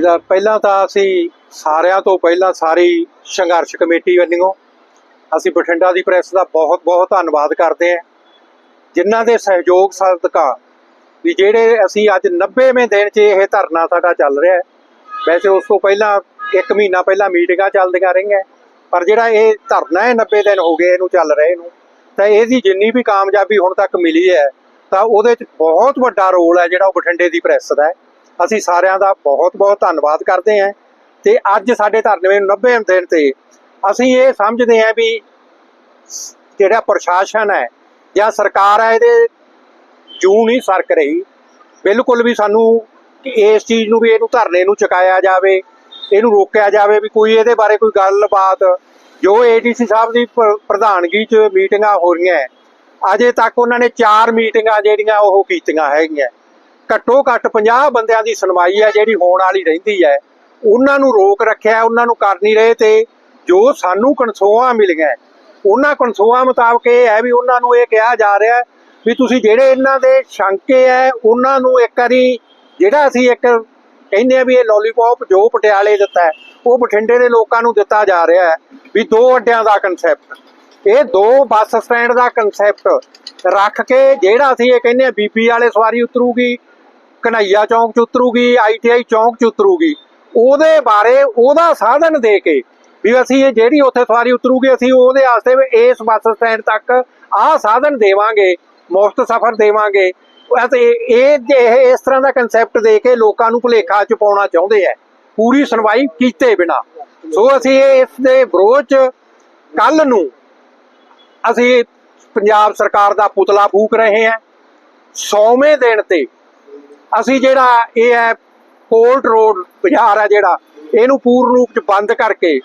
ਇਹਦਾ ਪਹਿਲਾਂ ਤਾਂ ਅਸੀਂ ਸਾਰਿਆਂ ਤੋਂ ਪਹਿਲਾਂ ਸਾਰੀ ਸੰਘਰਸ਼ ਕਮੇਟੀ ਵੱਲੋਂ ਅਸੀਂ ਬਠਿੰਡਾ ਦੀ ਪ੍ਰੈਸ ਦਾ ਬਹੁਤ ਬਹੁਤ ਧੰਨਵਾਦ ਕਰਦੇ ਹਾਂ। ਜਿਨ੍ਹਾਂ ਦੇ ਸਹਿਯੋਗ ਸਦਕਾ ਵੀ ਜਿਹੜੇ ਅਸੀਂ ਅੱਜ 90ਵੇਂ ਦਿਨ 'ਚ ਇਹ ਧਰਨਾ ਸਾਡਾ ਚੱਲ ਰਿਹਾ ਹੈ। ਵੈਸੇ ਉਸ ਤੋਂ ਪਹਿਲਾਂ ਇੱਕ ਮਹੀਨਾ ਪਹਿਲਾਂ ਮੀਟਿੰਗਾਂ ਚੱਲਦੀਆਂ ਰਹੀਆਂ, ਪਰ ਜਿਹੜਾ ਇਹ ਧਰਨਾ ਹੈ 90 ਦਿਨ ਹੋ ਗਏ ਇਹਨੂੰ ਚੱਲ ਰਹੇ ਨੂੰ, ਤਾਂ ਇਹਦੀ ਜਿੰਨੀ ਵੀ ਕਾਮਯਾਬੀ ਹੁਣ ਤੱਕ ਮਿਲੀ ਹੈ, ਤਾਂ ਉਹਦੇ 'ਚ ਬਹੁਤ ਵੱਡਾ ਰੋਲ ਹੈ ਜਿਹੜਾ ਉਹ ਬਠਿੰਡੇ ਦੀ ਪ੍ਰੈਸ ਦਾ ਹੈ। ਅਸੀਂ ਸਾਰਿਆਂ ਦਾ ਬਹੁਤ ਬਹੁਤ ਧੰਨਵਾਦ ਕਰਦੇ ਹਾਂ ਤੇ ਅੱਜ ਸਾਡੇ ਧਰਨੇ ਨੂੰ 90 ਦਿਨ ਤੇ ਅਸੀਂ ਇਹ ਸਮਝਦੇ ਹਾਂ ਵੀ ਜਿਹੜਾ ਪ੍ਰਸ਼ਾਸਨ ਹੈ ਜਾਂ ਸਰਕਾਰ ਹੈ ਇਹਦੇ ਜੂ ਨਹੀਂ ਸਰਕ ਰਹੀ। ਬਿਲਕੁਲ ਵੀ ਸਾਨੂੰ ਇਸ ਚੀਜ਼ ਨੂੰ ਵੀ ਇਹਨੂੰ ਧਰਨੇ ਨੂੰ ਚੁਕਾਇਆ ਜਾਵੇ, ਇਹਨੂੰ ਰੋਕਿਆ ਜਾਵੇ ਵੀ ਕੋਈ ਇਹਦੇ ਬਾਰੇ ਕੋਈ ਗੱਲਬਾਤ। ਜੋ ਏਡੀਸੀ ਸਾਹਿਬ ਦੀ ਪ੍ਰ- ਪ੍ਰਧਾਨਗੀ 'ਚ ਮੀਟਿੰਗਾਂ ਹੋ ਰਹੀਆਂ, ਅਜੇ ਤੱਕ ਉਹਨਾਂ ਨੇ ਚਾਰ ਮੀਟਿੰਗਾਂ ਜਿਹੜੀਆਂ ਉਹ ਕੀਤੀਆਂ ਹੈਗੀਆਂ। ਘੱਟੋ ਘੱਟ 50 ਬੰਦਿਆਂ ਦੀ ਸੁਣਵਾਈ ਹੈ, ਜਿਹੜੀ ਹੋਣ ਵਾਲੀ ਰਹਿੰਦੀ ਹੈ। ਉਹਨਾਂ ਨੂੰ ਰੋਕ ਰੱਖਿਆ, ਉਹਨਾਂ ਨੂੰ ਕਰ ਨਹੀਂ ਰਹੇ ਤੇ ਜੋ ਸਾਨੂੰ ਕਨਸੋਆਂ ਮਿਲੀਆਂ, ਉਹਨਾਂ ਕਨਸੋਆਂ ਮੁਤਾਬਕ ਇਹ ਹੈ ਵੀ ਉਹਨਾਂ ਨੂੰ ਇਹ ਕਿਹਾ ਜਾ ਰਿਹਾ ਵੀ ਤੁਸੀਂ ਜਿਹੜੇ ਇਹਨਾਂ ਦੇ ਸ਼ੰਕੇ ਹੈ, ਉਹਨਾਂ ਨੂੰ ਇੱਕ ਵਾਰੀ ਜਿਹੜਾ ਅਸੀਂ ਇੱਕ ਕਹਿੰਦੇ ਆ ਵੀ ਇਹ ਲੋਲੀਪੌਪ ਜੋ ਪਟਿਆਲੇ ਦਿੱਤਾ ਹੈ, ਉਹ ਬਠਿੰਡੇ ਦੇ ਲੋਕਾਂ ਨੂੰ ਦਿੱਤਾ ਜਾ ਰਿਹਾ ਹੈ ਵੀ ਦੋ ਅੱਡਿਆਂ ਦਾ ਕਨਸੈਪਟ ਇਹ ਦੋ ਬੱਸ ਸਟੈਂਡ ਦਾ ਕਨਸੈਪਟ ਰੱਖ ਕੇ ਜਿਹੜਾ ਅਸੀਂ ਇਹ ਕਹਿੰਦੇ ਆ ਬੀਪੀ ਵਾਲੇ ਸਵਾਰੀ ਉਤਰੂਗੀ ਕਨਈਆ ਚੌਂਕ ਚ ਉਤਰੂਗੀ ਆਈਟੀਆਈ ਚੌਂਕ ਚ ਉਤਰੂਗੀ। ਉਹਦੇ ਬਾਰੇ ਉਹਦਾ ਸਾਧਨ ਦੇ ਕੇ ਵੀ ਅਸੀਂ ਇਹ ਜਿਹੜੀ ਉੱਥੇ ਸਵਾਰੀ ਉਤਰੂਗੀ, ਅਸੀਂ ਉਹਦੇ ਵਾਸਤੇ ਇਸ ਬੱਸ ਸਟੈਂਡ ਤੱਕ ਆਹ ਸਾਧਨ ਦੇਵਾਂਗੇ, ਮੁਫਤ ਸਫ਼ਰ ਦੇਵਾਂਗੇ। ਅਤੇ ਇਹ ਇਸ ਤਰ੍ਹਾਂ ਦਾ ਕਨਸੈਪਟ ਦੇ ਕੇ ਲੋਕਾਂ ਨੂੰ ਭੁਲੇਖਾ ਚ ਪਾਉਣਾ ਚਾਹੁੰਦੇ ਆ, ਪੂਰੀ ਸੁਣਵਾਈ ਕੀਤੇ ਬਿਨਾ। ਸੋ ਅਸੀਂ ਇਸ ਦੇ ਵਿਰੋਧ ਚ ਕੱਲ ਨੂੰ ਅਸੀਂ ਪੰਜਾਬ ਸਰਕਾਰ ਦਾ ਪੁਤਲਾ ਫੂਕ ਰਹੇ ਹਾਂ 100ਵੇਂ ਦਿਨ ਤੇ ਅਸੀਂ ਜਿਹੜਾ ਇਹ ਹੈ ਕੋਲਟ ਰੋਡ ਬਾਜ਼ਾਰ ਹੈ ਜਿਹੜਾ, ਇਹਨੂੰ ਪੂਰਨ ਰੂਪ ਚ ਬੰਦ ਕਰਕੇ,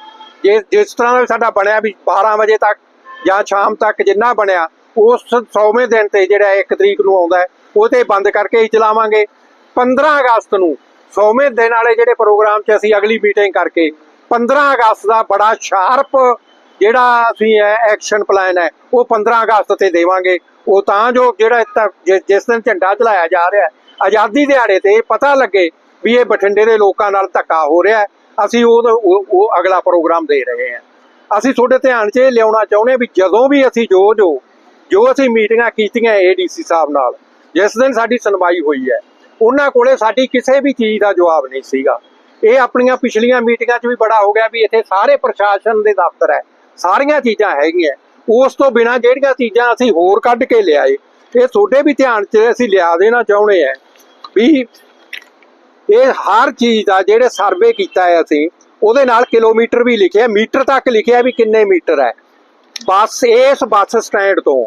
ਜੇ, ਜਿਸ ਤਰ੍ਹਾਂ ਸਾਡਾ ਬਣਿਆ ਵੀ 12 ਵਜੇ ਤੱਕ ਜਾਂ ਸ਼ਾਮ ਤੱਕ ਜਿੰਨਾ ਬਣਿਆ, ਉਸ 100ਵੇਂ ਦਿਨ ਤੇ ਜਿਹੜਾ 1 ਤਰੀਕ ਨੂੰ ਆਉਂਦਾ ਹੈ ਉਹ ਤੇ ਬੰਦ ਕਰਕੇ ਹੀ ਚਲਾਵਾਂਗੇ। 15 ਅਗਸਤ ਨੂੰ 100ਵੇਂ ਦਿਨ ਵਾਲੇ ਜਿਹੜੇ ਪ੍ਰੋਗਰਾਮ 'ਚ ਅਸੀਂ ਅਗਲੀ ਮੀਟਿੰਗ ਕਰਕੇ 15 ਅਗਸਤ ਦਾ ਬੜਾ ਸ਼ਾਰਪ ਜਿਹੜਾ ਅਸੀਂ ਐਕਸ਼ਨ ਪਲਾਨ ਹੈ, ਉਹ 15 ਅਗਸਤ ਤੇ ਦੇਵਾਂਗੇ। ਉਹ ਤਾਂ ਜੋ ਜਿਹੜਾ ਜਿਸ ਦਿਨ ਝੰਡਾ ਚਲਾਇਆ ਜਾ ਰਿਹਾ ਆਜ਼ਾਦੀ ਦਿਹਾੜੇ ਤੇ ਪਤਾ ਲੱਗੇ ਵੀ ਇਹ ਬਠਿੰਡੇ ਦੇ ਲੋਕਾਂ ਨਾਲ ਧੱਕਾ ਹੋ ਰਿਹਾ ਅਸੀਂ ਉਹ ਉਹ- ਅਗਲਾ ਪ੍ਰੋਗਰਾਮ ਦੇ ਰਹੇ ਹਾਂ। ਅਸੀਂ ਤੁਹਾਡੇ ਧਿਆਨ 'ਚ ਇਹ ਲਿਆਉਣਾ ਚਾਹੁੰਦੇ ਹਾਂ ਵੀ ਜਦੋਂ ਵੀ ਅਸੀਂ ਜੋ ਜੋ ਜੋ ਅਸੀਂ ਮੀਟਿੰਗਾਂ ਕੀਤੀਆਂ ਏਡੀਸੀ ਸਾਹਿਬ ਨਾਲ, ਜਿਸ ਦਿਨ ਸਾਡੀ ਸੁਣਵਾਈ ਹੋਈ ਹੈ, ਉਹਨਾਂ ਕੋਲੇ ਸਾਡੀ ਕਿਸੇ ਵੀ ਚੀਜ਼ ਦਾ ਜਵਾਬ ਨਹੀਂ ਸੀਗਾ। ਇਹ ਆਪਣੀਆਂ ਪਿਛਲੀਆਂ ਮੀਟਿੰਗਾਂ 'ਚ ਵੀ ਬੜਾ ਹੋ ਗਿਆ ਵੀ ਇੱਥੇ ਸਾਰੇ ਪ੍ਰਸ਼ਾਸਨ ਦੇ ਦਫ਼ਤਰ ਹੈ, ਸਾਰੀਆਂ ਚੀਜ਼ਾਂ ਹੈਗੀਆਂ। ਉਸ ਤੋਂ ਬਿਨਾ ਜਿਹੜੀਆਂ ਚੀਜ਼ਾਂ ਅਸੀਂ ਹੋਰ ਕੱਢ ਕੇ ਲਿਆਏ, ਇਹ ਤੁਹਾਡੇ ਵੀ ਧਿਆਨ 'ਚ ਅਸੀਂ ਲਿਆ ਦੇਣਾ ਚਾਹੁੰਦੇ ਆ ਵੀ ਇਹ ਹਰ ਚੀਜ਼ ਦਾ ਜਿਹੜੇ ਸਰਵੇ ਕੀਤਾ ਹੈ ਅਸੀਂ ਉਹਦੇ ਨਾਲ ਕਿਲੋਮੀਟਰ ਵੀ ਲਿਖਿਆ ਮੀਟਰ ਤੱਕ ਲਿਖਿਆ ਵੀ ਕਿੰਨੇ ਮੀਟਰ ਹੈ। ਬੱਸ ਇਸ ਬੱਸ ਸਟੈਂਡ ਤੋਂ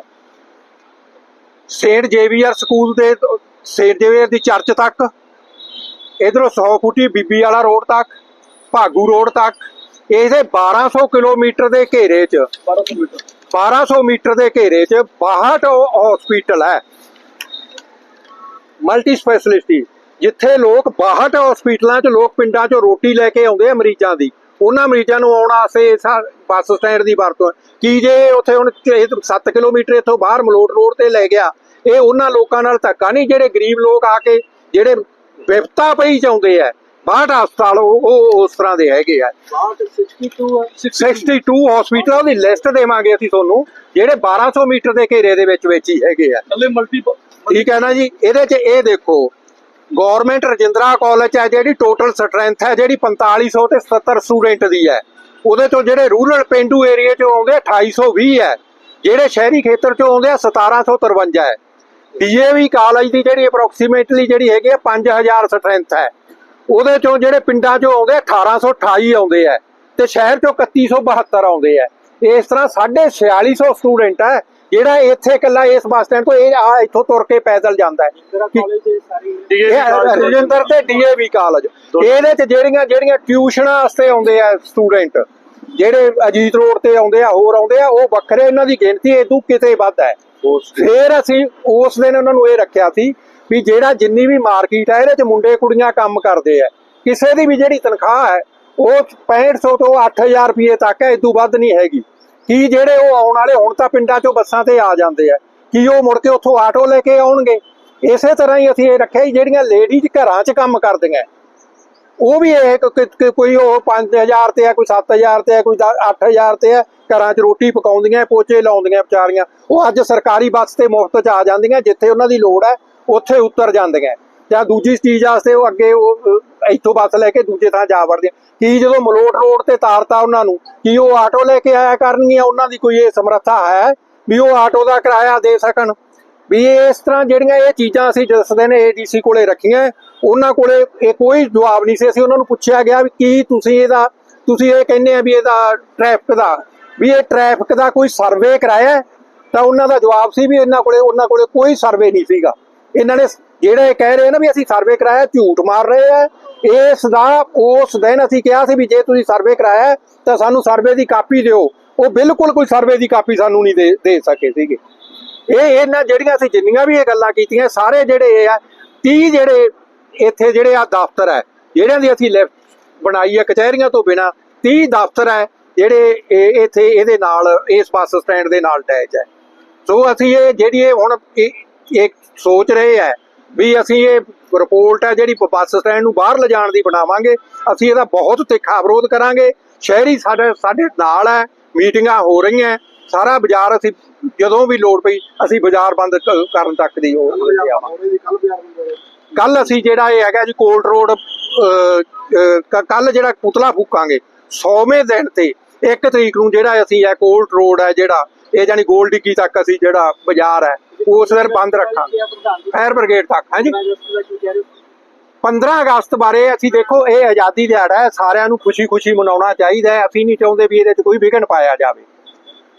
ਸੇਂਟ ਜੇਵੀਅਰ ਸਕੂਲ ਦੇ ਸੇਂਟ ਜੇਵੀਅਰ ਦੀ ਚਰਚ ਤੱਕ ਇਧਰੋਂ 100 ਫੁੱਟੀ ਬੀਬੀ ਵਾਲਾ ਰੋਡ ਤੱਕ ਭਾਗੂ ਰੋਡ ਤੱਕ ਇਹਦੇ 1200 ਕਿਲੋਮੀਟਰ ਦੇ ਘੇਰੇ 'ਚ 1200 ਮੀਟਰ। 1200 ਮੀਟਰ ਦੇ ਘੇਰੇ 'ਚ 62 ਹਸਪੀਟਲ ਹੈ। ਮਲਟੀ ਸਪੈਸ਼ਲਿਸਟੀ ਜਿੱਥੇ ਲੋਕ 62 ਹਸਪੀਟਲਾਂ 'ਚ ਲੋਕ ਪਿੰਡਾਂ 'ਚੋਂ ਰੋਟੀ ਲੈ ਕੇ ਆਉਂਦੇ ਆ ਮਰੀਜ਼ਾਂ ਦੀ। ਉਹਨਾਂ ਮਰੀਜ਼ਾਂ ਨੂੰ ਆਉਣ ਇਸ ਬੱਸ ਸਟੈਂਡ ਦੀ ਵਰਤੋਂ। ਕੀ ਜੇ ਉੱਥੇ ਹੁਣ 7 ਕਿਲੋਮੀਟਰ ਇੱਥੋਂ ਬਾਹਰ ਮਲੋਟ ਰੋਡ ਤੇ ਲੈ ਗਿਆ ਇਹ ਉਹਨਾਂ ਲੋਕਾਂ ਨਾਲ ਧੱਕਾ ਨਹੀਂ ਜਿਹੜੇ ਗਰੀਬ ਲੋਕ ਆ ਕੇ ਜਿਹੜੇ ਵਿਪਤਾ ਪਈ ਚਾਉਂਦੇ ਆ। 62 ਹਸਪਤਾਲ ਉਹ ਉਸ ਤਰ੍ਹਾਂ ਦੇ ਹੈਗੇ ਆ। 62 ਹੈ 62 ਹਸਪੀਟਲਾਂ ਦੀ ਲਿਸਟ ਦੇਵਾਂਗੇ ਅਸੀਂ ਤੁਹਾਨੂੰ ਜਿਹੜੇ 1200 ਮੀਟਰ ਦੇ ਘੇਰੇ ਦੇ ਵਿੱਚ ਵਿੱਚ ਹੀ ਹੈਗੇ ਆ। ਥੱਲੇ ਮਲਟੀ ਠੀਕ ਹੈ ਨਾ ਜੀ? ਇਹਦੇ 'ਚ ਇਹ ਦੇਖੋ ਗਵਰਨਮੈਂਟ ਰਜਿੰਦਰਾ ਕਾਲਜ ਹੈ ਜਿਹੜੀ ਟੋਟਲ ਸਟਰੈਂਥ ਹੈ, ਜਿਹੜੀ 4500 ਤੇ 70 ਸਟੂਡੈਂਟ ਦੀ ਹੈ। ਉਹਦੇ ਚੋਂ ਜਿਹੜੇ ਰੂਰਲ ਪਿੰਡੂ ਏਰੀਆ 'ਚੋਂ ਆਉਂਦੇ ਆ 2820 ਹੈ। ਜਿਹੜੇ ਸ਼ਹਿਰੀ ਖੇਤਰ 'ਚੋਂ ਆਉਂਦੇ ਆ 1753 ਹੈ। ਡੀਏਵੀ ਕਾਲਜ ਦੀ ਜਿਹੜੀ ਅਪਰੋਕਸੀਮੇਟਲੀ ਜਿਹੜੀ ਹੈਗੀ ਆ 5000 ਸਟਰੈਂਥ ਹੈ। ਉਹਦੇ ਚੋਂ ਜਿਹੜੇ ਪਿੰਡਾਂ 'ਚੋਂ ਆਉਂਦੇ 1828 ਆਉਂਦੇ ਆ। ਤੇ ਸ਼ਹਿਰ 'ਚੋਂ 3172 ਆਉਂਦੇ ਆ। ਇਸ ਤਰ੍ਹਾਂ 4600 ਸਟੂਡੈਂਟ ਹੈ। ਜਿਹੜਾ ਇੱਥੇ ਇਕੱਲਾ ਇਸ ਬੱਸ ਸਟੈਂਡ ਤੋਂ ਇਹ ਆ ਇੱਥੋਂ ਤੁਰ ਕੇ ਪੈਦਲ ਜਾਂਦਾ ਹੈ। ਰਜਿੰਦਰ ਤੇ ਡੀਏਵੀ ਕਾਲਜ ਇਹਦੇ ਚ ਜਿਹੜੀਆਂ ਜਿਹੜੀਆਂ ਟਿਊਸ਼ਨਾਂ ਵਾਸਤੇ ਆਉਂਦੇ ਆ ਸਟੂਡੈਂਟ ਜਿਹੜੇ ਅਜੀਤ ਰੋਡ ਤੇ ਆਉਂਦੇ ਆ ਹੋਰ ਆਉਂਦੇ ਆ ਉਹ ਵੱਖਰੇ ਇਹਨਾਂ ਦੀ ਗਿਣਤੀ ਇਦੋਂ ਕਿਤੇ ਵੱਧ ਹੈ। ਫਿਰ ਅਸੀਂ ਉਸ ਦਿਨ ਉਹਨਾਂ ਨੂੰ ਇਹ ਰੱਖਿਆ ਸੀ ਵੀ ਜਿਹੜਾ ਜਿੰਨੀ ਵੀ ਮਾਰਕੀਟ ਹੈ ਇਹਦੇ ਚ ਮੁੰਡੇ ਕੁੜੀਆਂ ਕੰਮ ਕਰਦੇ ਆ। ਕਿਸੇ ਦੀ ਵੀ ਜਿਹੜੀ ਤਨਖਾਹ ਹੈ ਉਹ 6500 ਤੋਂ 8000 ਰੁਪਏ ਤੱਕ ਹੈ ਇਦੋਂ ਵੱਧ ਨਹੀਂ ਹੈਗੀ। ਕੀ ਜਿਹੜੇ ਉਹ ਆਉਣ ਵਾਲੇ ਹੁਣ ਤਾਂ ਪਿੰਡਾਂ ਚੋਂ ਬੱਸਾਂ ਤੇ ਆ ਜਾਂਦੇ ਆ, ਕੀ ਉਹ ਮੁੜ ਕੇ ਉੱਥੋਂ ਆਟੋ ਲੈ ਕੇ ਆਉਣਗੇ। ਇਸੇ ਤਰ੍ਹਾਂ ਹੀ ਅਸੀਂ ਇਹ ਰੱਖਿਆ ਜਿਹੜੀਆਂ ਲੇਡੀਜ਼ ਘਰਾਂ 'ਚ ਕੰਮ ਕਰਦੀਆਂ। ਉਹ ਵੀ ਇਹ ਕੋਈ ਉਹ 5000 ਤੇ ਹੈ ਕੋਈ 7000 ਤੇ ਹੈ ਕੋਈ 8000 ਤੇ ਹੈ ਘਰਾਂ 'ਚ ਰੋਟੀ ਪਕਾਉਂਦੀਆਂ, ਪੋਚੇ ਲਾਉਂਦੀਆਂ ਵਿਚਾਰੀਆਂ। ਉਹ ਅੱਜ ਸਰਕਾਰੀ ਬੱਸ ਤੇ ਮੁਫਤ 'ਚ ਆ ਜਾਂਦੀਆਂ, ਜਿੱਥੇ ਉਹਨਾਂ ਦੀ ਲੋੜ ਹੈ, ਉੱਥੇ ਉਤਰ ਜਾਂਦੀਆਂ। ਜਾਂ ਦੂਜੀ ਚੀਜ਼ ਵਾਸਤੇ ਉਹ ਅੱਗੇ ਉਹ ਇੱਥੋਂ ਬੱਸ ਲੈ ਕੇ ਦੂਜੇ ਥਾਂ ਜਾ ਵੜਦੀਆਂ ਕੀ ਜਦੋਂ ਮਲੋਟ ਰੋਡ ਤੇ ਤਾਰਤਾ ਉਹਨਾਂ ਨੂੰ, ਕੀ ਉਹ ਆਟੋ ਲੈ ਕੇ ਆਇਆ ਕਰਨਗੀਆਂ? ਉਹਨਾਂ ਦੀ ਕੋਈ ਇਹ ਸਮਰੱਥਾ ਹੈ ਵੀ ਉਹ ਆਟੋ ਦਾ ਕਿਰਾਇਆ ਦੇ ਸਕਣ? ਵੀ ਇਸ ਤਰ੍ਹਾਂ ਜਿਹੜੀਆਂ ਇਹ ਚੀਜ਼ਾਂ ਅਸੀਂ ਜਿਸ ਦਿਨ ਏਡੀਸੀ ਕੋਲੇ ਰੱਖੀਆਂ, ਉਹਨਾਂ ਕੋਲੇ ਇਹ ਕੋਈ ਜਵਾਬ ਨਹੀਂ ਸੀ। ਅਸੀਂ ਉਹਨਾਂ ਨੂੰ ਪੁੱਛਿਆ ਗਿਆ ਵੀ ਕੀ ਤੁਸੀਂ ਇਹਦਾ, ਤੁਸੀਂ ਇਹ ਕਹਿੰਦੇ ਆ ਵੀ ਇਹਦਾ ਟ੍ਰੈਫਿਕ ਦਾ, ਵੀ ਇਹ ਟ੍ਰੈਫਿਕ ਦਾ ਕੋਈ ਸਰਵੇ ਕਰਾਇਆ ਤਾਂ ਉਹਨਾਂ ਦਾ ਜਵਾਬ ਸੀ ਵੀ ਇਹਨਾਂ ਕੋਲੇ, ਉਹਨਾਂ ਕੋਲੇ ਕੋਈ ਸਰਵੇ ਨਹੀਂ ਸੀਗਾ। ਇਹਨਾਂ ਨੇ ਜਿਹੜਾ ਇਹ ਕਹਿ ਰਹੇ ਨਾ ਵੀ ਅਸੀਂ ਸਰਵੇ ਕਰਾਇਆ, ਝੂਠ ਮਾਰ ਰਹੇ ਆ, ਇਸ ਦਾ ਉਸ ਦਿਨ ਅਸੀਂ ਕਿਹਾ ਸੀ ਵੀ ਜੇ ਤੁਸੀਂ ਸਰਵੇ ਕਰਾਇਆ, ਤਾਂ ਸਾਨੂੰ ਸਰਵੇ ਦੀ ਕਾਪੀ ਦਿਓ। ਉਹ ਬਿਲਕੁਲ ਕੋਈ ਸਰਵੇ ਦੀ ਕਾਪੀ ਸਾਨੂੰ ਨਹੀਂ ਦੇ ਦੇ ਸਕੇ ਸੀਗੇ। ਇਹ ਇਹਨਾਂ ਜਿਹੜੀਆਂ ਅਸੀਂ ਜਿੰਨੀਆਂ ਵੀ ਇਹ ਗੱਲਾਂ ਕੀਤੀਆਂ, ਸਾਰੇ ਜਿਹੜੇ ਇਹ ਆ 30 ਜਿਹੜੇ ਇੱਥੇ ਜਿਹੜੇ ਆ ਦਫ਼ਤਰ ਹੈ, ਜਿਹੜਿਆਂ ਦੀ ਅਸੀਂ ਲਿਫਟ ਬਣਾਈ ਹੈ ਕਚਹਿਰੀਆਂ ਤੋਂ ਬਿਨਾ 30 ਦਫ਼ਤਰ ਹੈ, ਜਿਹੜੇ ਇਹ ਇੱਥੇ ਇਹਦੇ ਨਾਲ, ਇਸ ਬੱਸ ਸਟੈਂਡ ਦੇ ਨਾਲ ਅਟੈਚ ਹੈ। ਸੋ ਅਸੀਂ ਇਹ ਜਿਹੜੀ ਇਹ ਹੁਣ ਇਹ ਸੋਚ ਰਹੇ ਹੈ ਵੀ ਅਸੀਂ ਇਹ ਰਿਪੋਰਟ ਹੈ ਜਿਹੜੀ ਬੱਸ ਸਟੈਂਡ ਨੂੰ ਬਾਹਰ ਲਿਜਾਣ ਦੀ ਬਣਾਵਾਂਗੇ। ਅਸੀਂ ਇਹਦਾ ਬਹੁਤ ਤਿੱਖਾ ਵਿਰੋਧ ਕਰਾਂਗੇ। ਸ਼ਹਿਰੀ ਸਾਡੇ ਸਾਡੇ ਨਾਲ ਹੈ, ਮੀਟਿੰਗਾਂ ਹੋ ਰਹੀਆਂ, ਸਾਰਾ ਬਾਜ਼ਾਰ ਅਸੀਂ ਜਦੋਂ ਵੀ ਲੋੜ ਪਈ, ਅਸੀਂ ਬਾਜ਼ਾਰ ਬੰਦ ਕਰਨ ਤੱਕ ਦੀ ਉਹ ਕੱਲ ਅਸੀਂ ਜਿਹੜਾ ਇਹ ਹੈਗਾ ਜੀ ਕੋਲਡ ਰੋਡ ਕੱਲ ਜਿਹੜਾ ਪੁਤਲਾ ਫੂਕਾਂਗੇ 100ਵੇਂ ਦਿਨ ਤੇ 1 ਤਰੀਕ ਨੂੰ ਜਿਹੜਾ ਅਸੀਂ ਹੈ ਕੋਲਡ ਰੋਡ ਹੈ ਜਿਹੜਾ, ਇਹ ਜਾਨੀ ਗੋਲ ਡਿੱਗੀ ਤੱਕ ਅਸੀਂ ਜਿਹੜਾ ਬਾਜ਼ਾਰ ਹੈ ਉਸ ਦਿਨ ਬੰਦ ਰੱਖਾਂਗੇ ਫਾਇਰ ਬ੍ਰਿਗੇਡ ਤੱਕ, ਹਾਂਜੀ। 15 ਅਗਸਤ ਬਾਰੇ ਅਸੀਂ ਦੇਖੋ, ਇਹ ਆਜ਼ਾਦੀ ਦਿਹਾੜਾ ਹੈ, ਸਾਰਿਆਂ ਨੂੰ ਖੁਸ਼ੀ-ਖੁਸ਼ੀ ਮਨਾਉਣਾ ਚਾਹੀਦਾ ਹੈ। ਅਸੀਂ ਨਹੀਂ ਚਾਹੁੰਦੇ ਵੀ ਇਹਦੇ 'ਚ ਕੋਈ ਵਿਘਨ ਪਾਇਆ ਜਾਵੇ।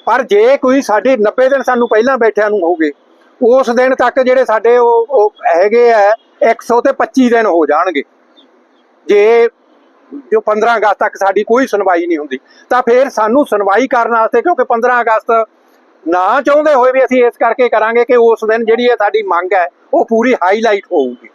ਪਰ ਜੇ ਕੋਈ ਸਾਡੇ 90 ਦਿਨ ਸਾਨੂੰ ਪਹਿਲਾਂ ਬੈਠਿਆਂ ਨੂੰ ਹੋਗੇ ਉਸ ਦਿਨ ਤੱਕ ਜਿਹੜੇ ਸਾਡੇ ਉਹ ਹੈਗੇ ਆ 100 ਤੇ 25 ਦਿਨ ਹੋ ਜਾਣਗੇ। ਜੇ, ਜੋ 15 ਅਗਸਤ ਤੱਕ ਸਾਡੀ ਕੋਈ ਸੁਣਵਾਈ ਨਹੀਂ ਹੁੰਦੀ, ਤਾਂ ਫਿਰ ਸਾਨੂੰ ਸੁਣਵਾਈ ਕਰਨ ਵਾਸਤੇ, ਕਿਉਂਕਿ 15 ਅਗਸਤ ਨਾ ਚਾਹੁੰਦੇ ਹੋਏ ਵੀ ਅਸੀਂ ਇਸ ਕਰਕੇ ਕਰਾਂਗੇ ਕਿ ਉਸ ਦਿਨ ਜਿਹੜੀ ਇਹ ਸਾਡੀ ਮੰਗ ਹੈ, ਉਹ ਪੂਰੀ ਹਾਈਲਾਈਟ ਹੋਊਗੀ।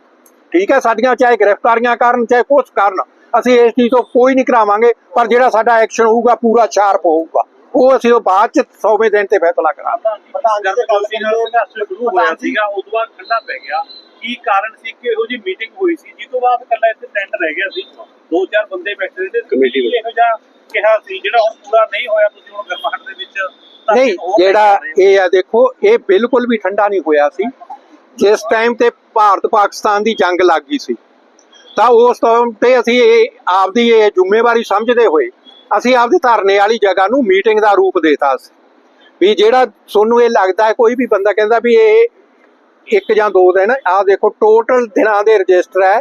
ਠੀਕ ਹੈ, ਸਾਡੀਆਂ ਚਾਹੇ ਗ੍ਰਿਫਤਾਰੀਆਂ ਕਰਨ, ਚਾਹੇ ਕੁਛ ਕਰਨ, ਅਸੀਂ ਇਸ ਚੀਜ਼ ਤੋਂ ਕੋਈ ਨਹੀਂ ਕਰਾਵਾਂਗੇ, ਪਰ ਜਿਹੜਾ ਸਾਡਾ ਐਕਸ਼ਨ ਹੋਊਗਾ, ਪੂਰਾ ਸ਼ਾਰਪ ਹੋਊਗਾ। ਉਹ ਅਸੀਂ ਉਹ ਬਾਅਦ ਚ 100ਵੇਂ ਦਿਨ ਤੇ ਫੈਸਲਾ ਕਰਾਂਗੇ। ਪ੍ਰਧਾਨ ਜੀ ਦੇ ਗੱਲ ਸੀ ਨਾਲ ਸੰਘਰਸ਼ ਸ਼ੁਰੂ ਹੋਇਆ ਸੀਗਾ ਉਸ ਤੋਂ ਬਾਅਦ ਠੰਡਾ ਪੈ ਗਿਆ। ਕੀ ਕਾਰਨ ਸੀ ਕਿ ਇਹੋ ਜੀ ਮੀਟਿੰਗ ਹੋਈ ਸੀ? ਜਿਸ ਤੋਂ ਬਾਅਦ ਕੱਲਾ ਇੱਥੇ ਟੈਂਟ ਰਹਿ ਗਿਆ ਸੀ। ਦੋ ਚਾਰ ਬੰਦੇ ਬੈਠੇ ਰਹੇ ਤੇ ਕਮੇਟੀ ਇਹੋ ਜਿਹਾ ਕਿਹਾ ਸੀ ਜਿਹੜਾ ਹੁਣ ਪੂਰਾ ਨਹੀਂ ਹੋਇਆ ਤੁਸੀਂ ਹੁਣ ਗਰਮਾਹਟ ਦੇ ਵਿੱਚ ਧਰਨੇ ਨਹੀਂ ਨੂੰ ਹੋਰ ਲੈ ਜਿਹੜਾ ਕੇ ਆ ਰਹੇ ਹੋ। ਇਹ ਆ ਦੇਖੋ ਇਹ ਬਿਲਕੁਲ ਵੀ ਠੰਡਾ ਨਹੀਂ ਹੋਇਆ ਸੀ। ਜਿਸ ਟਾਈਮ ਤੇ ਭਾਰਤ ਪਾਕਿਸਤਾਨ ਦੀ ਜੰਗ ਲੱਗ ਗਈ ਸੀ। ਤਾਂ ਉਸ ਟਾਈਮ ਤੇ ਅਸੀਂ ਇਹ ਆਪਦੀ ਇਹ ਜ਼ਿੰਮੇਵਾਰੀ ਸਮਝਦੇ ਹੋਏ ਅਸੀਂ ਆਪਦੀ ਧਰਨੇ ਵਾਲੀ ਜਗ੍ਹਾ ਨੂੰ ਮੀਟਿੰਗ ਦਾ ਰੂਪ ਦੇਤਾ ਸੀ। ਵੀ ਜਿਹੜਾ ਤੁਹਾਨੂੰ ਇਹ ਲੱਗਦਾ ਹੈ, ਕੋਈ ਵੀ ਬੰਦਾ ਕਹਿੰਦਾ ਵੀ ਇਹ ਇੱਕ ਜਾਂ ਦੋ ਦਿਨ, ਆਹ ਦੇਖੋ ਟੋਟਲ ਦਿਨਾਂ ਦੇ ਰਜਿਸਟਰ ਹੈ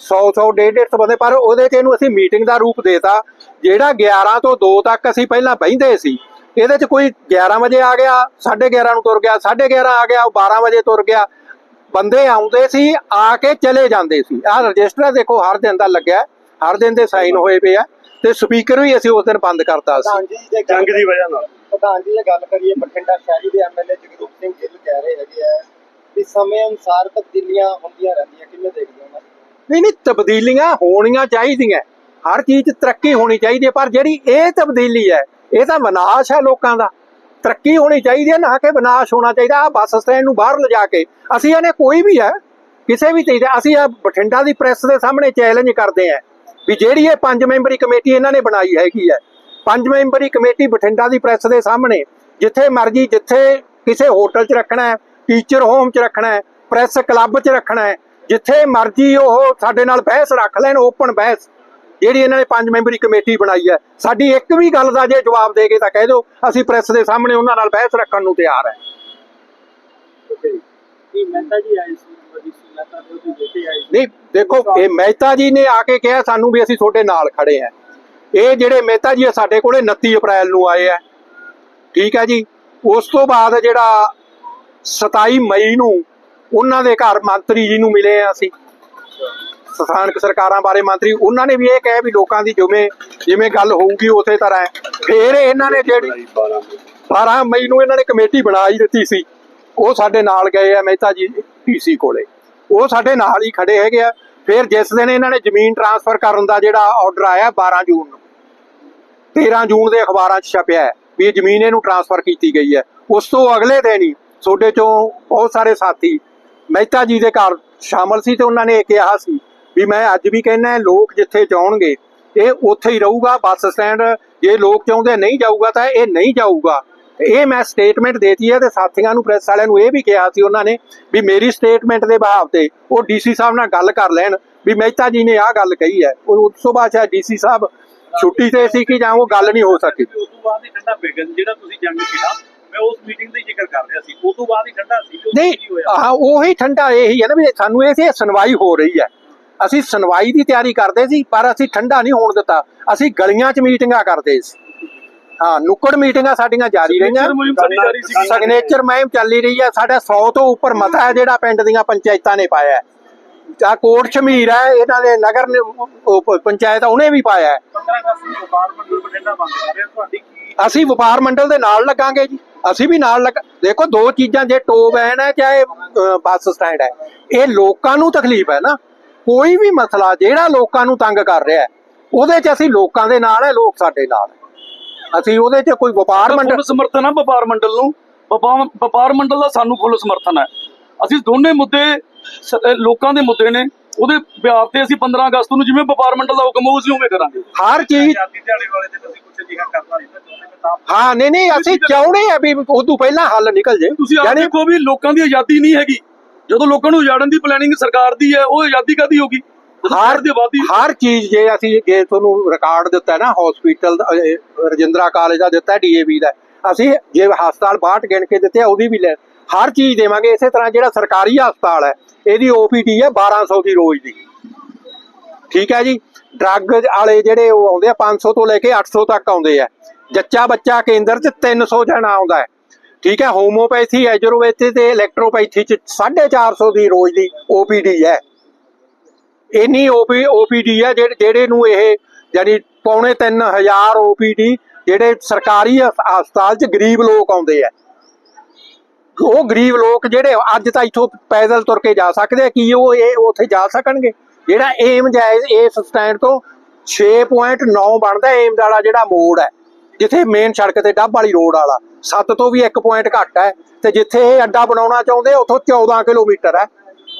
100 100 150 ਬੰਦੇ, ਪਰ ਉਹਦੇ 'ਚ ਇਹਨੂੰ ਅਸੀਂ ਮੀਟਿੰਗ ਦਾ ਰੂਪ ਦੇਤਾ। ਜਿਹੜਾ 11 ਤੋਂ 2 ਤੱਕ ਅਸੀਂ ਪਹਿਲਾਂ ਬਹਿੰਦੇ ਸੀ, ਇਹਦੇ 'ਚ ਕੋਈ 11 ਵਜੇ ਆ ਗਿਆ 11:30 ਨੂੰ ਤੁਰ ਗਿਆ 11:30 ਆ ਗਿਆ, ਉਹ 12 ਵਜੇ ਤੁਰ ਗਿਆ। ਬੰਦੇ ਆਉਂਦੇ ਸੀ, ਆ ਕੇ ਚਲੇ ਜਾਂਦੇ ਸੀ। ਆਹ ਰਜਿਸਟਰ ਦੇਖੋ, ਹਰ ਦਿਨ ਦਾ ਲੱਗਿਆ, ਹਰ ਦਿਨ ਦੇ ਸਾਈਨ ਹੋਏ ਪਏ ਆ। ਤੇ ਸਪੀਕਰ ਵੀ ਅਸੀਂ ਉਸ ਦਿਨ ਬੰਦ ਕਰਤਾ ਸੀ। ਜੀ ਜੇ ਜੰਗ ਦੀ ਵਜ੍ਹਾ ਨਾਲ। ਪ੍ਰਧਾਨ ਜੀ ਜੇ ਗੱਲ ਕਰੀਏ ਬਠਿੰਡਾ ਸ਼ਹਿਰੀ ਦੇ ਐਮਐਲਏ ਜਗਰੂਪ ਸਿੰਘ ਗਿੱਲ ਕਹਿ ਰਹੇ ਹੈਗੇ ਆ ਵੀ ਸਮੇਂ ਅਨੁਸਾਰ ਤਬਦੀਲੀਆਂ ਹੁੰਦੀਆਂ ਰਹਿੰਦੀਆਂ ਕਿਵੇਂ ਦੇਖਦੇ ਹੋ ਨਾ ਨਹੀਂ ਨਹੀਂ ਤਬਦੀਲੀਆਂ ਹੋਣੀਆਂ ਚਾਹੀਦੀਆਂ। ਹਰ ਚੀਜ਼ 'ਚ ਤਰੱਕੀ ਹੋਣੀ ਚਾਹੀਦੀ ਹੈ ਪਰ ਜਿਹੜੀ ਇਹ ਤਬਦੀਲੀ ਹੈ ਇਹ ਤਾਂ ਵਿਨਾਸ਼ ਹੈ ਲੋਕਾਂ ਦਾ। ਤਰੱਕੀ ਹੋਣੀ ਚਾਹੀਦੀ ਹੈ ਨਾ ਕਿ ਵਿਨਾਸ਼ ਹੋਣਾ ਚਾਹੀਦਾ। ਆ ਬੱਸ ਸਟੈਂਡ ਨੂੰ ਬਾਹਰ ਲਿਜਾ ਕੇ ਅਸੀਂ ਇਹਨੇ ਕੋਈ ਵੀ ਹੈ ਕਿਸੇ ਵੀ ਚੀਜ਼ ਦਾ ਅਸੀਂ ਆ ਬਠਿੰਡਾ ਦੀ ਪ੍ਰੈਸ ਦੇ ਸਾਹਮਣੇ ਚੈਲੰਜ ਕਰਦੇ ਆ ਵੀ ਜਿਹੜੀ ਇਹ ਪੰਜ ਮੈਂਬਰੀ ਕਮੇਟੀ ਇਹਨਾਂ ਨੇ ਬਣਾਈ ਹੈਗੀ ਹੈ, ਪੰਜ ਮੈਂਬਰੀ ਕਮੇਟੀ ਬਠਿੰਡਾ ਦੀ ਪ੍ਰੈਸ ਦੇ ਸਾਹਮਣੇ, ਜਿੱਥੇ ਮਰਜ਼ੀ ਜਿੱਥੇ ਕਿਸੇ ਹੋਟਲ 'ਚ ਰੱਖਣਾ ਹੈ ਟੀਚਰ ਹੋਮ 'ਚ ਰੱਖਣਾ ਹੈ ਪ੍ਰੈਸ ਕਲੱਬ 'ਚ ਰੱਖਣਾ ਹੈ, ਜਿੱਥੇ ਮਰਜ਼ੀ ਉਹ ਸਾਡੇ ਨਾਲ ਬਹਿਸ ਰੱਖ ਲੈਣ ਓਪਨ ਬਹਿਸ, ਜਿਹੜੀ ਇਹਨਾਂ ਨੇ ਪੰਜ ਮੈਂਬਰੀ ਕਮੇਟੀ ਬਣਾਈ ਹੈ, ਸਾਡੀ ਇੱਕ ਵੀ ਗੱਲ ਦਾ ਜੇ ਜਵਾਬ ਦੇ ਕੇ ਤਾਂ ਕਹਿ ਦਿਓ, ਅਸੀਂ ਪ੍ਰੈਸ ਦੇ ਸਾਹਮਣੇ ਉਹਨਾਂ ਨਾਲ ਬਹਿਸ ਰੱਖਣ ਨੂੰ ਤਿਆਰ ਹੈ। ਇਹ ਮਹਿਤਾ ਜੀ ਆਏ ਸੀ ਨਹੀਂ, ਦੇਖੋ, ਇਹ ਮਹਿਤਾ ਜੀ ਨੇ ਆ ਕੇ ਕਿਹਾ ਸਾਨੂੰ ਵੀ ਅਸੀਂ ਤੁਹਾਡੇ ਨਾਲ ਖੜੇ ਆ ਇਹ ਜਿਹੜੇ ਮਹਿਤਾ ਜੀ ਸਾਡੇ ਕੋਲੇ 29 ਅਪ੍ਰੈਲ ਨੂੰ ਆਏ ਆ। ਠੀਕ ਹੈ ਜੀ? ਉਸ ਤੋਂ ਬਾਅਦ ਜਿਹੜਾ 27 ਮਈ ਨੂੰ ਉਹਨਾਂ ਦੇ ਘਰ ਮੰਤਰੀ ਜੀ ਨੂੰ ਮਿਲੇ ਆ ਅਸੀਂ। ਸਥਾਨਕ ਸਰਕਾਰਾਂ ਬਾਰੇ ਮੰਤਰੀ, ਉਹਨਾਂ ਨੇ ਵੀ ਇਹ ਕਿਹਾ ਵੀ ਲੋਕਾਂ ਦੀ ਜਿਵੇਂ ਜਿਵੇਂ ਗੱਲ ਹੋਊਗੀ ਉਸੇ ਤਰ੍ਹਾਂ ਫੇਰ ਇਹਨਾਂ ਨੇ ਜਿਹੜੀ 12 ਮਈ ਨੂੰ ਇਹਨਾਂ ਨੇ ਕਮੇਟੀ ਬਣਾ ਹੀ ਦਿੱਤੀ ਸੀ। ਉਹ ਸਾਡੇ ਨਾਲ ਗਏ ਆ ਮਹਿਤਾ ਜੀ ਪੀਸੀ ਕੋਲੇ। ਉਹ ਸਾਡੇ ਨਾਲ ਹੀ ਖੜੇ ਹੈਗੇ ਆ। ਫਿਰ ਜਿਸ ਦਿਨ ਇਹਨਾਂ ਨੇ ਜ਼ਮੀਨ ਟਰਾਂਸਫਰ ਕਰਨ ਦਾ ਜਿਹੜਾ ਆਰਡਰ ਆਇਆ 12 ਜੂਨ ਨੂੰ 13 ਜੂਨ ਦੇ ਅਖਬਾਰਾਂ 'ਚ ਛਪਿਆ ਹੈ ਵੀ ਇਹ ਜ਼ਮੀਨ ਇਹਨੂੰ ਟਰਾਂਸਫਰ ਕੀਤੀ ਗਈ ਹੈ। ਉਸ ਤੋਂ ਅਗਲੇ ਦਿਨ ਹੀ ਤੁਹਾਡੇ ਚੋਂ ਬਹੁਤ ਸਾਰੇ ਸਾਥੀ ਮਹਿਤਾ ਜੀ ਦੇ ਘਰ ਸ਼ਾਮਲ ਸੀ ਤੇ ਉਹਨਾਂ ਨੇ ਇਹ ਕਿਹਾ ਸੀ ਵੀ ਮੈਂ ਅੱਜ ਵੀ ਕਹਿੰਦਾ ਲੋਕ ਜਿੱਥੇ ਜਾਣਗੇ ਇਹ ਉੱਥੇ ਹੀ ਰਹੂਗਾ, ਬੱਸ ਸਟੈਂਡ ਜੇ ਲੋਕ ਚਾਹੁੰਦੇ ਨਹੀਂ ਜਾਊਗਾ ਤਾਂ ਇਹ ਨਹੀਂ ਜਾਊਗਾ। ਇਹ ਮੈਂ ਸਟੇਟਮੈਂਟ ਦੇਤੀ ਹੈ ਤੇ ਸਾਥੀਆਂ ਨੂੰ ਪ੍ਰੈਸ ਵਾਲਿਆਂ ਨੂੰ ਇਹ ਵੀ ਕਿਹਾ ਸੀ ਉਹਨਾਂ ਨੇ ਵੀ ਮੇਰੀ ਸਟੇਟਮੈਂਟ ਦੇ ਬਹਾਵ ਤੇ ਉਹ ਡੀਸੀ ਸਾਹਿਬ ਨਾਲ ਗੱਲ ਕਰ ਲੈਣ ਵੀ ਮਹਿਤਾ ਜੀ ਨੇ ਆਹ ਗੱਲ ਕਹੀ ਹੈ। ਉਹ ਉਸ ਤੋਂ ਬਾਅਦ ਡੀਸੀ ਸਾਹਿਬ ਛੁੱਟੀ ਤੇ ਸੀ ਕਿ ਜਾਂ ਉਹ ਗੱਲ ਨਹੀਂ ਹੋ ਸਕੀ। ਉਸ ਤੋਂ ਬਾਅਦ ਹੀ ਠੰਡਾ ਪੈ ਗਿਆ ਸੀ, ਜਿਹੜਾ ਤੁਸੀਂ ਜੰਗ ਕਿਹਾ ਮੈਂ ਉਸ ਮੀਟਿੰਗ ਦਾ ਹੀ ਜ਼ਿਕਰ ਕਰ ਰਿਹਾ ਸੀ। ਉਸ ਤੋਂ ਬਾਅਦ ਹੀ ਠੰਡਾ ਸੀ ਵੀ ਉਦੋਂ ਨਹੀਂ ਹਾਂ ਉਹੀ ਠੰਡਾ ਇਹੀ ਹੈ ਨਾ ਵੀ ਸਾਨੂੰ ਇਹ ਸੀ ਸੁਣਵਾਈ ਹੋ ਰਹੀ ਹੈ। ਅਸੀਂ ਸੁਣਵਾਈ ਦੀ ਤਿਆਰੀ ਕਰਦੇ ਸੀ ਪਰ ਅਸੀਂ ਠੰਡਾ ਨਹੀਂ ਹੋਣ ਦਿੱਤਾ। ਅਸੀਂ ਗਲੀਆਂ 'ਚ ਮੀਟਿੰਗਾਂ ਕਰਦੇ ਸੀ। ਹਾਂ ਨੁੱਕੜ ਮੀਟਿੰਗਾਂ ਸਾਡੀਆਂ ਜਾਰੀ ਰਹੀਆਂ। Signature ਮੁਹਿੰਮ ਸਾਡੀ ਜਾਰੀ ਸੀਗੀ। ਸਿਗਨੇਚਰ ਮੁਹਿੰਮ ਚੱਲੀ ਰਹੀ ਹੈ। ਸਾਡਾ 100 ਤੋਂ ਉੱਪਰ ਮਤਾ ਹੈ ਜਿਹੜਾ ਪਿੰਡ ਦੀਆਂ ਪੰਚਾਇਤਾਂ ਨੇ ਪਾਇਆ ਹੈ। ਆ ਕੋਟ ਸ਼ਮੀਰ ਹੈ ਇਹਨਾਂ ਦੇ ਨਗਰ ਨਿ- ਉਹ ਪ- ਪੰਚਾਇਤ ਆ, ਉਹਨੇ ਵੀ ਪਾਇਆ ਹੈ। 15 ਅਗਸਤ ਨੂੰ ਵਪਾਰ ਮੰਡਲ ਬਠਿੰਡਾ ਬੰਦ ਕਰ ਰਿਹਾ ਤੁਹਾਡੀ ਕੀ ਅਸੀਂ ਵਪਾਰ ਮੰਡਲ ਦੇ ਨਾਲ ਲੱਗਾਂਗੇ ਜੀ। ਅਸੀਂ ਵੀ ਨਾਲ ਲੱਗ ਦੇਖੋ ਦੋ ਚੀਜ਼ਾਂ ਜੇ ਟੋ ਵੈਨ ਹੈ ਚਾਹੇ ਅ, ਬੱਸ ਸਟੈਂਡ ਹੈ। ਇਹ ਲੋਕਾਂ ਨੂੰ ਤਕਲੀਫ ਹੈ ਨਾ। ਕੋਈ ਵੀ ਮਸਲਾ ਜਿਹੜਾ ਲੋਕਾਂ ਨੂੰ ਤੰਗ ਕਰ ਰਿਹਾ ਹੈ ਉਹਦੇ 'ਚ ਅਸੀਂ ਲੋਕਾਂ ਦੇ ਨਾਲ ਹੈ ਲੋਕ ਸਾਡੇ ਨਾਲ ਹੈ। ਅਸੀਂ ਉਹਦੇ 'ਚ ਕੋਈ ਵਪਾਰ ਮੰਡਲ ਸਮਰਥਨ ਹੈ ਵਪਾਰ ਮੰਡਲ ਨੂੰ। ਵਪਾਰ ਵਪਾਰ ਮੰਡਲ ਦਾ ਸਾਨੂੰ ਫੁੱਲ ਸਮਰਥਨ ਹੈ ਅਸੀਂ ਦੋਨੇ ਮੁੱਦੇ ਲੋਕਾਂ ਦੇ ਮੁੱਦੇ ਨੇ। ਉਹਦੇ ਵਿਆਹ ਤੇ ਅਸੀਂ 15 ਅਗਸਤ ਨੂੰ ਜਿਵੇਂ ਵਪਾਰ ਮੰਡਲ ਦਾ ਹੁਕਮ ਹੋਊ ਅਸੀਂ ਉਵੇਂ ਕਰਾਂਗੇ। ਹਰ ਚੀਜ਼ ਹਾਂ ਨਹੀਂ ਨਹੀਂ ਅਸੀਂ ਚਾਹੁੰਦੇ ਆ ਵੀ ਉਦੋਂ ਪਹਿਲਾਂ ਹੱਲ ਨਿਕਲ ਜੇ। ਤੁਸੀਂ ਆਪ ਦੇਖੋ ਵੀ ਲੋਕਾਂ ਦੀ ਆਜ਼ਾਦੀ ਨਹੀਂ ਹੈਗੀ। ਜਦੋਂ ਲੋਕਾਂ ਨੂੰ ਉਜਾੜਨ ਦੀ ਪਲੈਨਿੰਗ ਸਰਕਾਰ ਦੀ ਹੈ ਉਹ ਆਜ਼ਾਦੀ ਕਾਦੀ ਹੋਗੀ ਹਰ ਦੀ ਆਬਾਦੀ ਹਰ ਚੀਜ਼ ਜੇ ਅਸੀਂ ਜੇ ਤੁਹਾਨੂੰ ਰਿਕਾਰਡ ਦਿੱਤਾ ਨਾ ਹਸਪੀਟਲ ਰਜਿੰਦਰਾ ਕਾਲਜ ਦਾ ਦਿੱਤਾ ਡੀਏਵੀ ਦਾ ਅਸੀਂ ਜੇ ਹਸਪਤਾਲ ਬਾਹਟ ਗਿਣ ਕੇ ਦਿੱਤੇ ਆ, ਉਹਦੀ ਵੀ ਲੈ ਹਰ ਚੀਜ਼ ਦੇਵਾਂਗੇ ਇਸੇ ਤਰ੍ਹਾਂ ਜਿਹੜਾ ਸਰਕਾਰੀ ਹਸਪਤਾਲ ਹੈ ਇਹਦੀ ਓਪੀਡੀ ਹੈ 1200 ਦੀ ਰੋਜ਼ ਦੀ। ਠੀਕ ਹੈ ਜੀ? ਡਰੱਗ ਵਾਲੇ ਜਿਹੜੇ ਉਹ ਆਉਂਦੇ ਆ 500 ਤੋਂ ਲੈ ਕੇ 800 ਤੱਕ ਆਉਂਦੇ ਆ। ਜੱਚਾ ਬੱਚਾ ਕੇਂਦਰ 'ਚ 300 ਜਣਾ ਆਉਂਦਾ ਹੈ। ਠੀਕ ਹੈ? ਹੋਮੋਪੈਥੀ ਐਜਰੋਪੈਥੀ ਤੇ ਇਲੈਕਟ੍ਰੋਪੈਥੀ 'ਚ 450 ਦੀ ਰੋਜ਼ ਦੀ ਓਪੀਡੀ ਹੈ। ਇੰਨੀ ਓਪੀ ਓਪੀਡੀ ਹੈ ਜਿਹੜੇ ਜਿਹੜੇ ਨੂੰ ਇਹ ਯਾਨੀ ਪੌਣੇ 3000 ਓਪੀਡੀ ਜਿਹੜੇ ਸਰਕਾਰੀ ਹਸਪਤਾਲ 'ਚ ਗਰੀਬ ਲੋਕ ਆਉਂਦੇ ਆ। ਉਹ ਗਰੀਬ ਲੋਕ ਜਿਹੜੇ ਅੱਜ ਤਾਂ ਇੱਥੋਂ ਪੈਦਲ ਤੁਰ ਕੇ ਜਾ ਸਕਦੇ ਆ, ਕੀ ਉਹ ਇਹ ਉੱਥੇ ਜਾ ਸਕਣਗੇ? ਜਿਹੜਾ ਏਮਜ਼ ਹੈ ਇਸ ਸਟੈਂਡ ਤੋਂ 6.9 ਬਣਦਾ ਏਮਜ਼ ਵਾਲਾ ਜਿਹੜਾ ਮੋੜ ਹੈ, ਜਿੱਥੇ ਮੇਨ ਸੜਕ ਤੇ ਡੱਬ ਵਾਲੀ ਰੋਡ ਵਾਲਾ। 7 ਤੋਂ ਵੀ 1 ਪੁਆਇੰਟ ਘੱਟ ਹੈ, ਤੇ ਜਿੱਥੇ ਇਹ ਅੱਡਾ ਬਣਾਉਣਾ ਚਾਹੁੰਦੇ ਉੱਥੋਂ 14 ਕਿਲੋਮੀਟਰ ਹੈ।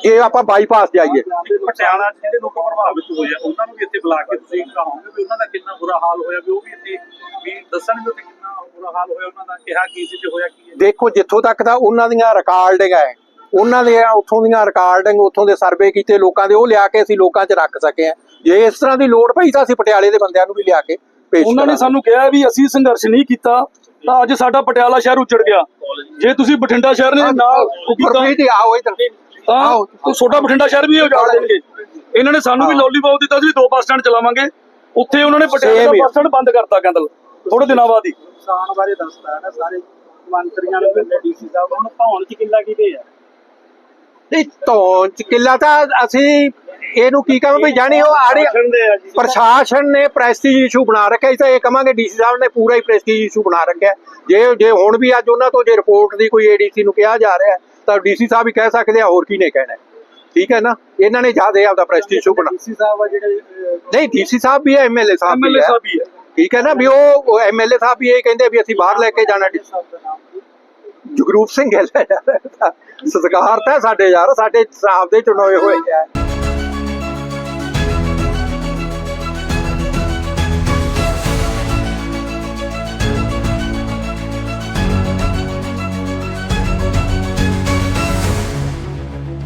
ਜੇ ਆਪਾਂ ਬਾਈਪਾਸ ਜਾਈਏ। ਪਟਿਆਲਾ 'ਚ ਜਿਹੜੇ ਲੋਕ ਪ੍ਰਭਾਵਿਤ ਹੋਏ ਆ ਉਹਨਾਂ ਨੂੰ ਵੀ ਇੱਥੇ ਬੁਲਾ ਕੇ ਤੁਸੀਂ ਕਹੋਗੇ ਵੀ ਉਹਨਾਂ ਦਾ ਕਿੰਨਾ ਬੁਰਾ ਹਾਲ ਹੋਇਆ ਵੀ ਉਹ ਵੀ ਇੱਥੇ ਵੀ ਦੱਸਣਗੇ ਕਿ ਕਿੰਨਾ ਬੁਰਾ ਹਾਲ ਹੋਇਆ ਉਹਨਾਂ ਦਾ ਕਿਹਾ ਕੀ ਸੀ ਤੇ ਹੋਇਆ ਕੀ ਦੇਖੋ ਜਿੱਥੋਂ ਤੱਕ ਤਾਂ ਉਹਨਾਂ ਦੀਆਂ ਰਿਕਾਰਡਿੰਗ ਹੈ ਉਹਨਾਂ ਦੇ ਉੱਥੋਂ ਦੀਆਂ ਰਿਕਾਰਡਿੰਗ ਉੱਥੋਂ ਦੇ ਸਰਵੇ ਕੀਤੇ ਲੋਕਾਂ ਦੇ ਉਹ ਲਿਆ ਕੇ ਅਸੀਂ ਲੋਕਾਂ 'ਚ ਰੱਖ ਸਕੇ ਆ। ਜੇ ਇਸ ਤਰ੍ਹਾਂ ਦੀ ਲੋੜ ਪਈ ਤਾਂ ਅਸੀਂ ਪਟਿਆਲੇ ਦੇ ਬੰਦਿਆਂ ਨੂੰ ਵੀ ਲਿਆ ਕੇ ਪੇਸ਼ ਉਹਨਾਂ ਨੇ। ਸਾਨੂੰ ਕਿਹਾ ਵੀ ਅਸੀਂ ਸੰਘਰਸ਼ ਨਹੀਂ ਕੀਤਾ ਤਾਂ ਅੱਜ ਸਾਡਾ ਪਟਿਆਲਾ ਸ਼ਹਿਰ ਉੱਜੜ ਗਿਆ। ਜੇ ਤੁਸੀਂ ਬਠਿੰਡਾ ਸ਼ਹਿਰ ਨੇ ਨਾਲ ਉੱਪਰ ਕੀਤਾ ਤੇ ਆਓ ਇਧਰ। ਤਾਂ। ਤਾਂ ਛੋਟਾ ਬਠਿੰਡਾ ਸ਼ਹਿਰ ਵੀ ਉਜਾੜ ਦੇਣਗੇ। ਇਹਨਾਂ ਨੇ ਸਾਨੂੰ ਵੀ। ਲੋਲੀਪੌਪ ਦਿੱਤਾ ਸੀ ਵੀ ਦੋ ਬੱਸ ਸਟੈਂਡ ਚਲਾਵਾਂਗੇ। ਉੱਥੇ ਉਹਨਾਂ ਨੇ ਪਟਿਆਲਾ ਦਾ। ਬੱਸ ਸਟੈਂਡ ਬੰਦ ਕਰਤਾ ਕਹਿੰਦਲ ਥੋੜੇ ਦਿਨਾਂ ਬਾਅਦ ਹੀ। ਨੁਕਸਾਨ ਬਾਰੇ ਦੱਸਦਾ ਹੈ ਨਾ ਸਾਰੇ ਮੰਤਰੀਆਂ ਨੂੰ ਮਿਲਦੇ ਡੀਸੀ ਸਾਹਿਬ ਨੂੰ ਭਾਉਣ ਚ ਕਿੱਲਾ ਕਿਤੇ ਆ? ਨਹੀਂ ਤੋਂ ਕਿੱਲਾ ਤਾਂ ਅਸੀਂ ਇਹਨੂੰ ਕੀ ਕਹਾਂ ਵੀ ਜਾਣੀ ਉਹ ਆੜੇ ਪ੍ਰਸ਼ਾਸਨ ਨੇ ਪ੍ਰੈਸਟੀਜ ਇਸ਼ੂ ਬਣਾ ਰੱਖਿਆ ਤਾਂ ਇਹ ਕਹਾਂਗੇ ਡੀਸੀ ਸਾਹਿਬ ਨੇ ਪੂਰਾ ਹੀ ਪ੍ਰੈਸਟੀਜ ਇਸ਼ੂ ਬਣਾ ਰੱਖਿਆ ਜੇ ਜੇ ਹੁਣ ਵੀ ਅੱਜ ਉਹਨਾਂ ਤੋਂ ਜੇ ਰਿਪੋਰਟ ਦੀ ਕੋਈ ਏਡੀਸੀ ਨੂੰ ਕਿਹਾ ਜਾ ਰਿਹਾ ਹੈ, ਤਾਂ ਡੀਸੀ ਸਾਹਿਬ ਹੀ ਕਹਿ ਸਕਦੇ ਆ ਹੋਰ ਕੀ ਨੇ ਕਹਿਣਾ। ਠੀਕ ਹੈ ਨਾ? ਇਹਨਾਂ ਨੇ ਜ਼ਿਆਦਾ ਆਪਦਾ ਪ੍ਰੈਸਟੀਜ ਇਸ਼ੂ ਬਣਾ ਡੀਸੀ ਸਾਹਿਬ ਆ ਜਿਹੜੇ ਅਹ, ਨਹੀਂ ਡੀਸੀ ਸਾਹਿਬ ਵੀ ਹੈ ਐਮਐਲਏ ਸਾਹਿਬ ਵੀ ਹੈ। ਠੀਕ ਹੈ ਨਾ? ਵੀ ਉਹ ਐਮਐਲਏ ਸਾਹਿਬ ਵੀ ਇਹ ਕਹਿੰਦੇ ਵੀ ਅਸੀਂ ਬਾਹਰ ਲੈ ਕੇ ਜਾਣਾ। ਸਾਹਿਬ ਦਾ ਨਾਮ? ਜਗਰੂਪ ਸਿੰਘ ਹੈ। ਸਤਿਕਾਰ ਤਾਂ ਸਾਡੇ ਯਾਰ ਸਾਡੇ ਸਾਹਿਬ ਦੇ ਚੁਣਾਵੇ ਹੋਏ। ਆ